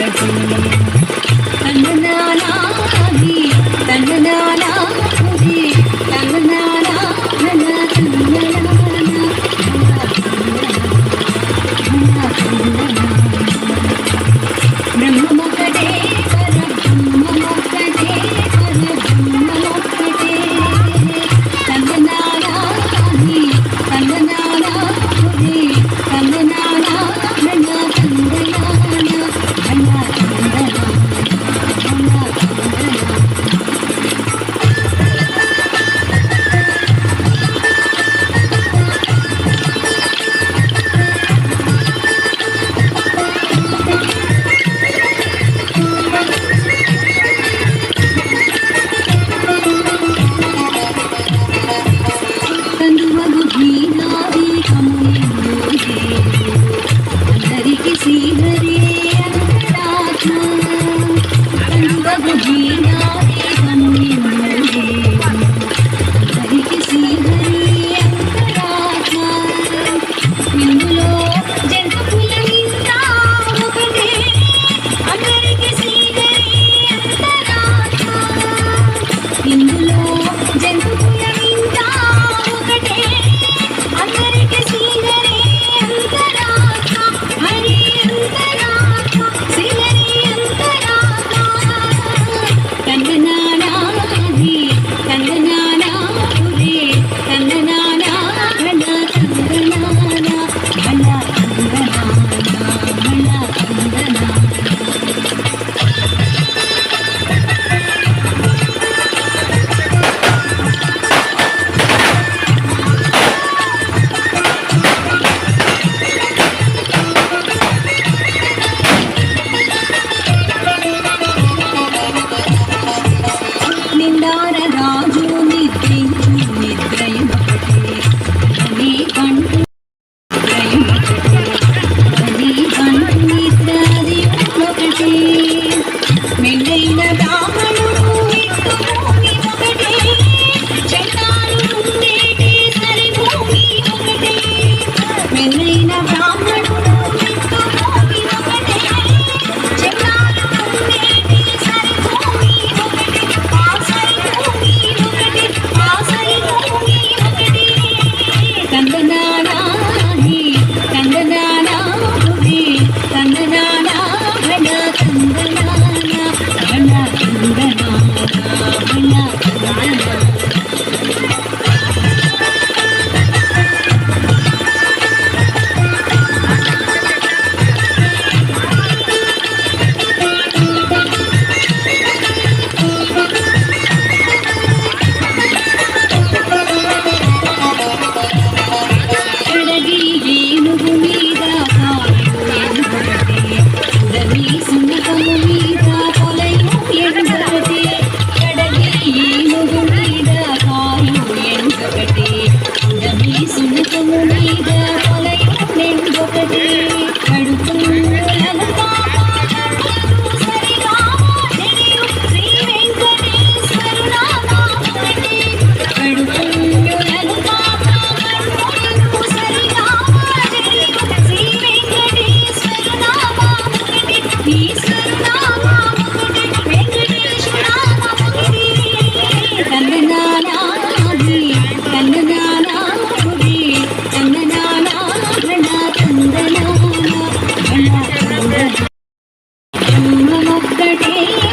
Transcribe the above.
ఒక్కటే ఉడమి సున్నకము మీద కొలయు ఎనుగొకటే కడగి ಮಕ್ಕಳೇ